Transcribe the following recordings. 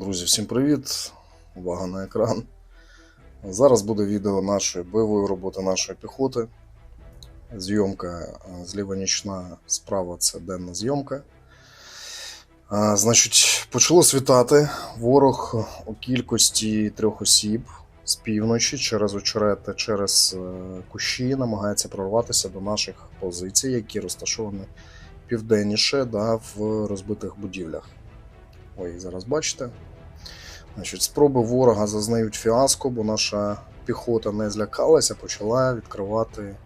Друзі, всім привіт! Увага на екран. Зараз буде відео нашої бойової роботи нашої піхоти. Зйомка е, зліва нічна, справа це денна зйомка. А, Значить, почало світати. Ворог у кількості трьох осіб з півночі через очерет та через е, кущі намагається прорватися до наших позицій, які розташовані південніше да, в розбитих будівлях. Їх зараз бачите. Значить, спроби ворога зазнають фіаско, бо наша піхота не злякалася, почала відкривати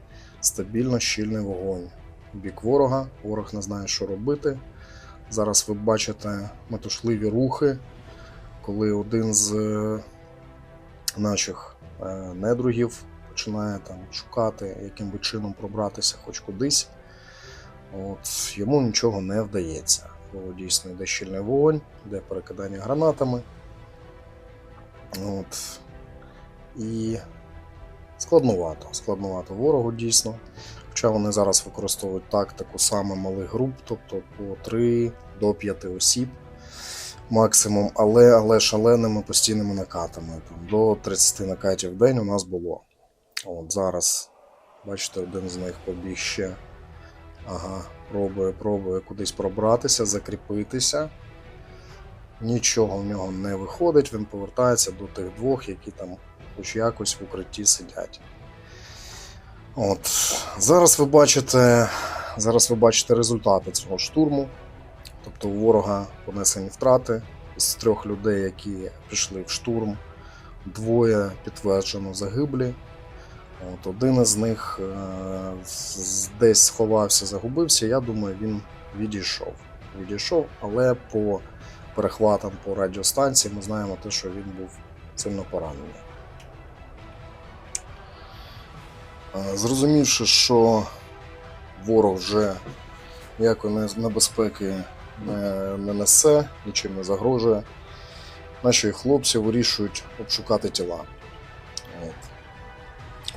стабільно щільний вогонь. Бік ворога. Ворог не знає, що робити. Зараз ви бачите метушливі рухи, коли один з е, наших е, недругів починає там шукати, яким би чином пробратися хоч кудись. От, йому нічого не вдається. Бо дійсно йде щільний вогонь, йде перекидання гранатами. От. І складновато. Складновато ворогу дійсно. Хоча вони зараз використовують тактику саме малих груп, тобто по 3 до 5 осіб максимум, але, але шаленими постійними накатами. Там, до 30 накатів в день у нас було. От Зараз, бачите, один з них побіг ще. Ага, пробує, пробує кудись пробратися, закріпитися. Нічого в нього не виходить, він повертається до тих двох, які там хоч якось в укритті сидять. От. Зараз ви бачите, зараз ви бачите результати цього штурму. Тобто у ворога понесені втрати з трьох людей, які пішли в штурм. Двоє підтверджено загиблі. От, один із них е, десь сховався, загубився. Я думаю, він відійшов. Відійшов, але по перехватам по радіостанції ми знаємо те, що він був сильно поранений. Зрозумівши, що ворог вже ніякої небезпеки не, не несе, нічим не загрожує, наші хлопці вирішують обшукати тіла. От.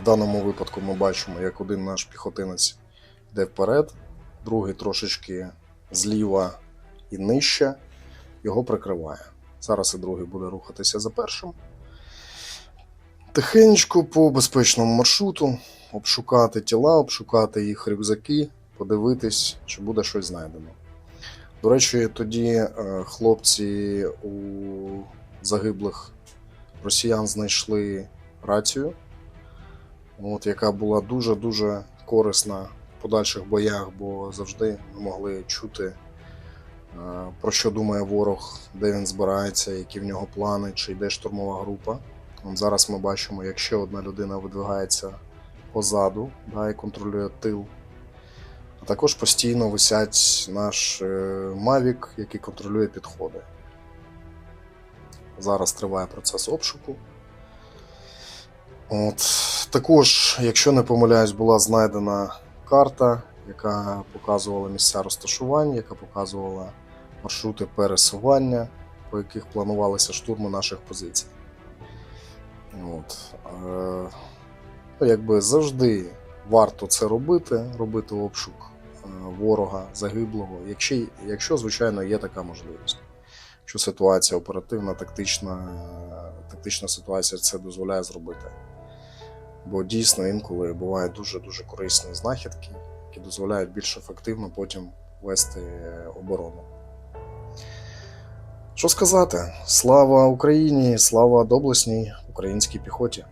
В даному випадку ми бачимо, як один наш піхотинець йде вперед, другий трошечки зліва і нижче його прикриває. Зараз і другий буде рухатися за першим. Тихенько по безпечному маршруту обшукати тіла, обшукати їх рюкзаки, подивитись, чи буде щось знайдено. До речі, тоді е, хлопці у загиблих росіян знайшли рацію, от, яка була дуже-дуже корисна подальших боях, бо завжди могли чути, е, про що думає ворог, де він збирається, які в нього плани, чи йде штурмова група. Зараз ми бачимо, як ще одна людина видвигається позаду да, і контролює тил. А також постійно висять наш е, Mavic, який контролює підходи. Зараз триває процес обшуку. От. Також, якщо не помиляюсь, була знайдена карта, яка показувала місця розташування, яка показувала маршрути пересування, по яких планувалися штурми наших позицій. От. Е, ну, якби завжди варто це робити, робити обшук е, ворога загиблого, якщо, якщо, звичайно, є така можливість. Якщо ситуація оперативна, тактична, е, тактична ситуація це дозволяє зробити. Бо дійсно інколи бувають дуже-дуже корисні знахідки, які дозволяють більш ефективно потім вести е, оборону. Що сказати? Слава Україні, слава доблесній українській піхоті!